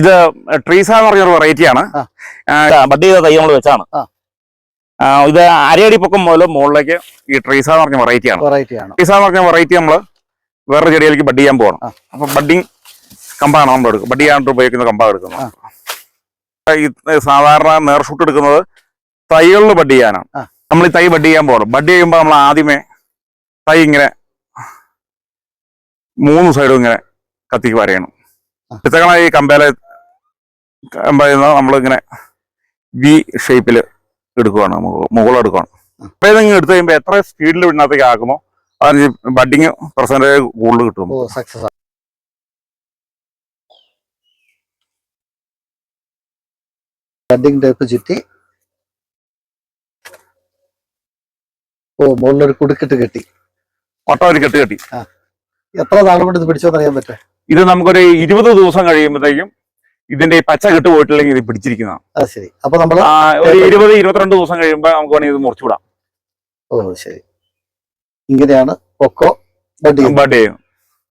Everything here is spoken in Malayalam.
ഇത് ട്രീസ എന്ന് പറഞ്ഞൊരു വെറൈറ്റിയാണ്. ബഡ് ചെയ്ത തൈ നമ്മൾ വെച്ചാണ് ഇത് അരയടി പൊക്കം മുതൽ മുകളിലേക്ക് ഈ ട്രീസ എന്ന് പറഞ്ഞ വെറൈറ്റിയാണ് വെറൈറ്റി ആണ്. ട്രീസ എന്ന് പറഞ്ഞ വെറൈറ്റി നമ്മൾ വേറെ ചെടിയിലേക്ക് ബഡ് ചെയ്യാൻ പോകണം അപ്പൊ ബഡിങ് കമ്പാണ് നമ്മൾ എടുക്കുക ബഡ് ചെയ്യാൻ ഉപയോഗിക്കുന്ന കമ്പാണ് എടുക്കുന്നത്. ഈ സാധാരണ നേർഷൂട്ട് എടുക്കുന്നത് തൈകളിൽ ബഡ് ചെയ്യാനാണ്. നമ്മൾ ഈ തൈ ബഡ് ചെയ്യാൻ പോകണം ബഡ് ചെയ്യുമ്പോൾ നമ്മൾ ആദ്യമേ തൈ ഇങ്ങനെ മൂന്ന് സൈഡും ഇങ്ങനെ കത്തിക്ക് വരയണം. ഇത്തവണ ഈ കമ്പയിലെ കമ്പയിൽ നമ്മളിങ്ങനെ വി ഷേപ്പിൽ എടുക്കുവാണ് മുകളിൽ എടുക്കുകയാണ് അപ്പോൾ ഇതിങ്ങനെ എടുത്തു കഴിയുമ്പോൾ എത്ര സ്പീഡിൽ ഇതിനകത്തേക്ക് ആക്കുമോ? അതിന് ബഡിങ് പെർസെന്റേജ് കൂടുതൽ കിട്ടും സക്സസ് ബഡിങ് ടൈപ്പ് ചുറ്റി. ഓ മുകളിലൊരു കുടുക്കിട്ട് കെട്ടി. ഒട്ട ഒരു കെട്ട്. കെട്ടി എത്ര നാളുകൊണ്ട് കൊണ്ട് ഇത് പിടിച്ചോന്ന് അറിയാൻ പറ്റും ഇത് നമുക്കൊരു ഇരുപത് ദിവസം കഴിയുമ്പോഴത്തേക്കും ഇതിന്റെ പച്ച കെട്ട് പോയിട്ടില്ലെങ്കിൽ ഇത് പിടിച്ചിരിക്കുന്നതാണ്. ശരി. അപ്പൊ നമ്മൾ ഒരു ഇരുപത് ഇരുപത്തിരണ്ട് ദിവസം കഴിയുമ്പോൾ നമുക്ക് വേണമെങ്കിൽ ഇത് മുറിച്ചുവിടാം. ഓ ശരി. ഇങ്ങനെയാണ് കൊക്കോ ബഡ് ചെയ്യുന്നത്.